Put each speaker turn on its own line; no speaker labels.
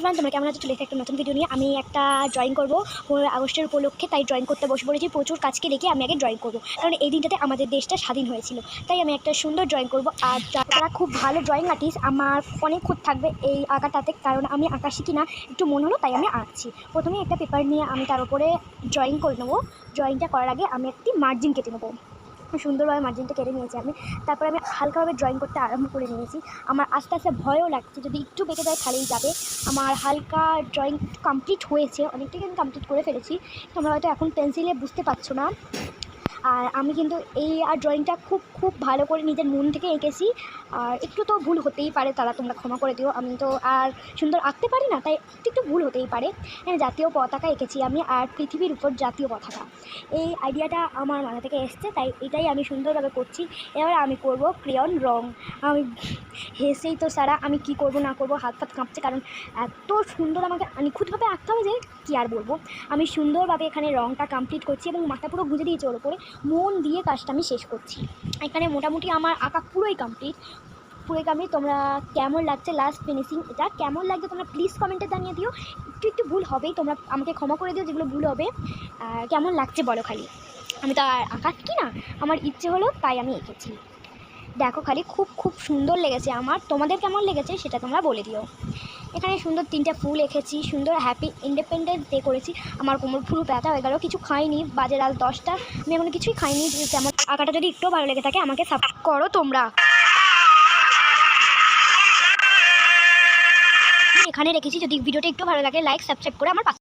Everyone তোমরা কেমন আছো? চলে একটা নতুন ভিডিও নিয়ে আমি একটা ড্রয়িং করব। পনেরোই আগস্টের উপলক্ষে তাই ড্রয়িং করতে বসে পড়েছি। প্রচুর কাজকে রেখে আমি আগে ড্রয়িং করব। কারণ এই দিনটাতে আমাদের দেশটা স্বাধীন হয়েছিল। তাই আমি একটা সুন্দর ড্রয়িং করব। আর যারা খুব ভালো ড্রয়িং আর্টিস্ট আমার অনেক খুঁত থাকবে এই আঁকাটাতে। কারণ আমি আঁকা শিখি না একটু মন হলো, তাই আমি আঁকছি। প্রথমে একটা পেপার নিয়ে আমি তার উপরে ড্রয়িং করে নেব। ড্রয়িংটা করার আগে আমি একটি মার্জিন কেটে নেব। সুন্দরভাবে মার্জিনটা কেটে নিয়েছি আমি। তারপরে আমি হালকাভাবে ড্রয়িং করতে আরম্ভ করে নিয়েছি। আমার আস্তে আস্তে ভয়ও লাগছে, যদি একটু বেঁকে যায় তাহলেই যাবে। আমার হালকা ড্রয়িং কমপ্লিট হয়েছে, অনেকটাই আমি কমপ্লিট করে ফেলেছি। তোমরা হয়তো এখন পেন্সিলে বুঝতে পারছ না। আর আমি কিন্তু এই আর ড্রয়িংটা খুব খুব ভালো করে নিজের মন থেকে এঁকেছি। আর একটু তো ভুল হতেই পারে, তারা তোমরা ক্ষমা করে দিও। আমি তো আর সুন্দর আঁকতে পারি না, তাই একটু একটু ভুল হতেই পারে। হ্যাঁ জাতীয় পতাকা এঁকেছি আমি আর পৃথিবীর উপর জাতীয় পতাকা। এই আইডিয়াটা আমার মাথা থেকে এসছে, তাই এটাই আমি সুন্দরভাবে করছি। এবার আমি করব ক্রেয়ন রং। আমি হেসেই তো সারা, আমি কি করব, না করব, হাত ফাত কাঁপছে, কারণ এত সুন্দর আমাকে নিখুঁতভাবে আঁকতে হবে যে কী আর বলব। আমি সুন্দরভাবে এখানে রংটা কমপ্লিট করছি এবং মাথা পুরো গুঁজে দিয়েছি ওর উপরে। মন দিয়ে কাজটা আমি শেষ করছি। এখানে মোটামুটি আমার আঁকা পুরোই কমপ্লিট পুরোই কমপ্লিট তোমরা কেমন লাগছে লাস্ট ফিনিশিং এটা? কেমন লাগছে তোমরা প্লিজ কমেন্টে জানিয়ে দিও। একটু একটু ভুল হবেই। তোমরা আমাকে ক্ষমা করে দিও যেগুলো ভুল হবে। কেমন লাগছে বলো খালি। আমি তো আর আঁকা কি না। আমার ইচ্ছে হলো তাই আমি এঁকেছি। দেখো খালি খুব খুব সুন্দর লেগেছে। আমার, তোমাদের কেমন লেগেছে সেটা তোমরা বলে দিও। এখানে সুন্দর তিনটে ফুল এঁকেছি, সুন্দর হ্যাপি ইন্ডিপেন্ডেন্স ডে করেছি। আমার কোমর ফুল ব্যথা হয়ে গেল, কিছু খাইনি। বাজে রাত দশটা, আমি এমন কিছুই খাইনি যে তেমন আঁকাটা যদি একটু ভালো লেগে থাকে, আমাকে সাপোর্ট করো তোমরা। এখানে রেখেছি, যদি ভিডিওটা একটু ভালো লাগে লাইক সাবস্ক্রাইব করে আমার